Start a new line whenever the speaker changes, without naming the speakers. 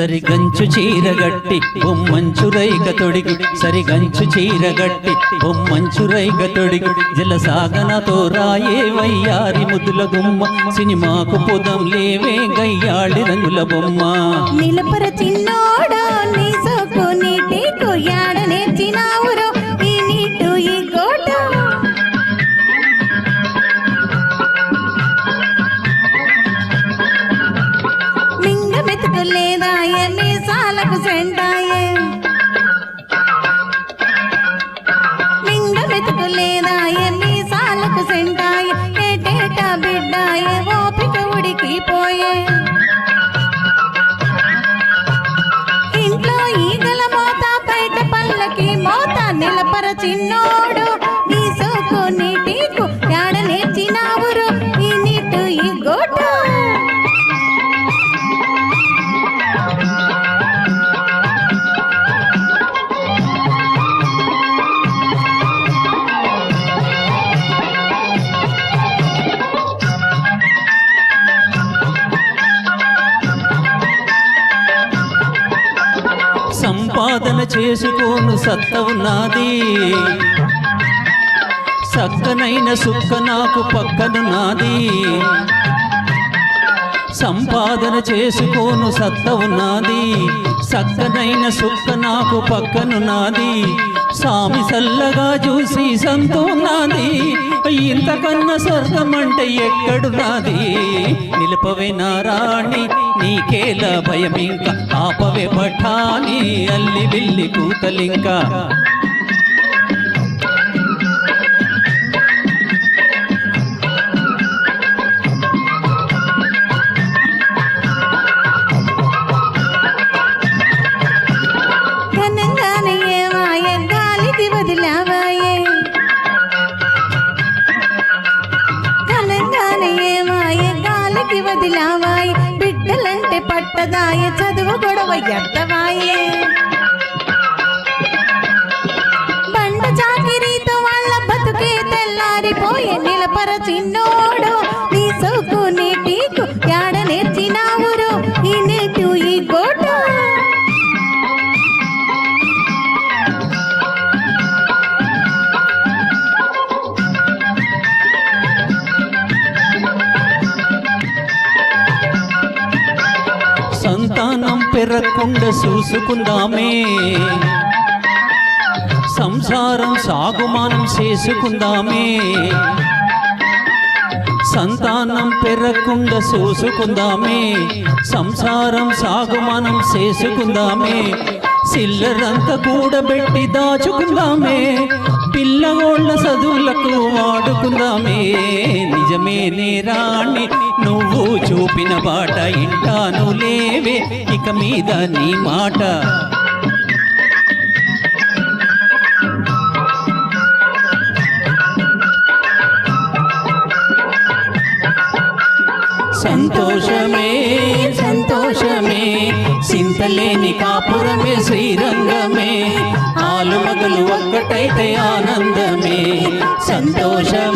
సరిగంచు చీరగట్టి బొమ్మంచు రైక తొడిగి. సరిగంచు చీరగట్టి బొమ్మంచు రైక తొడిగి. జలసాగనతో రాయే వయ్యారి ముద్దుల గుమ్మ. సినిమాకు పొదం లేవే గయ్యాళి రంగుల బొమ్మ.
నిలపర చిన్నో లేదాయే మీసాలకు సెంటాయే మింగ మెతుకు లేదాయే మీసాలకు సెంటాయే ఏటేటా బిడ్డాయే? ఓపిక ఉడికిపోయే ఇంట్లో ఈగల మోత బయట పళ్ళకి మోత నిలపర చిన్నో
సంపాదన చేసుకోను సత్త ఉన్నది. సక్కనైన సుక్క నాకు పక్కనున్నది సంపాదన చేసుకోను సత్త ఉన్నది. సక్కనైన సుక్క నాకు పక్కనున్నది సామి సల్లగా చూసి సంతున్నది ఇంతకన్నా స్వర్గం అంటే ఎక్కడున్నది నిలపవే నారాణి నీకేల భయం ఇంకా ఆపవే పఠాని అల్లి బిల్లి కూతలింకా?
గాలికి బిడ్డలంటే పట్టదాయి చదువు గొడవ ఎత్తవాయే బండ చాకిరీతో వాళ్ళ బతుకే తెల్లారిపోయే నిలపర చిన్నో
సంతానం పెరగకుండా చూసుకుందామే. సంసారం సాగుమానం చేసుకుందామే. సంతానం పెరగకుండా చూసుకుందామే. సంసారం సాగుమానం చేసుకుందామే. సిల్లరంతా కూడబెట్టి దాచుకుందామే. పిల్లగోళ్ళ చదువులకు వాడుకుందామే. నిజమే నేరాణి నువ్వు చూపిన బాట ఇంటాను లేవే ఇక మీద నీ మాట. సంతోషమే సంతోషమే చింతలేని కాపురమే శ్రీరంగమే. ఆలు మగలు ఒక్కటైతే ఆనందమే సంతోషమే.